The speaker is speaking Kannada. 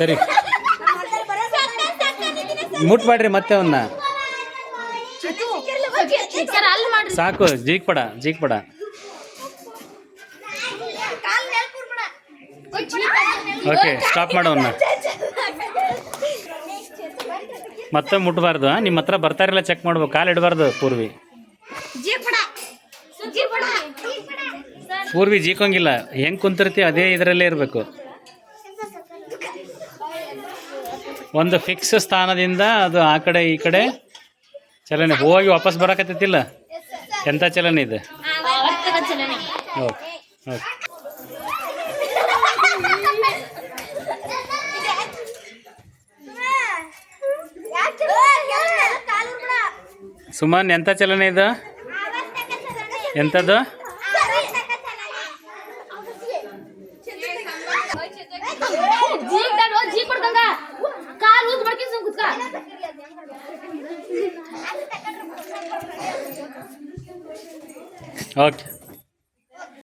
ಸರಿ. ಮುಟ್ಬೇಡ್ರಿ ಮತ್ತೆ ಅವನ್ನ ಸಾಕು ಜೀಕ್ ಪಡ ಜೀಕ್ ಪಡ. ಓಕೆ ಸ್ಟಾಪ್ ಮಾಡೋಣ ಮತ್ತೆ ಮುಟ್ಬಾರ್ದು? ನಿಮ್ಮ ಹತ್ರ ಬರ್ತಾರಿಲ್ಲ ಚೆಕ್ ಮಾಡ್ಬೇಕು. ಕಾಲು ಇಡಬಾರ್ದು ಪೂರ್ವಿ. ಪೂರ್ವಿ ಜೀಕೋಂಗಿಲ್ಲ. ಹೆಂಗ್ ಕುಂತಿರ್ತಿ ಅದೇ ಇದರಲ್ಲೇ ಇರಬೇಕು. ಒಂದು ಫಿಕ್ಸ್ ಸ್ಥಾನದಿಂದ ಅದು ಆ ಕಡೆ ಈ ಕಡೆ. ಚಲನೆ, ಹೋಗಿ ವಾಪಸ್ ಬರಕತ್ತಿಲ್ಲ ಎಂಥ ಚಲನೆ ಇದೆ? Okay okay. ಸುಮನ್ ಎಂಥ ಚಲನೆ ಇದು? ಎಂಥದ್ದು ಜೀಕ್ ದಾಡ್ ಹೋಗ್ ಜೀಕ್ ಕೊಡ್ಕಂಗ ಕಾಲ್ ಊದ್ ಮಾಡ್ಕೊಂಡ್ ಸುಮ್ ಕುತ್ಕ ಓಕೆ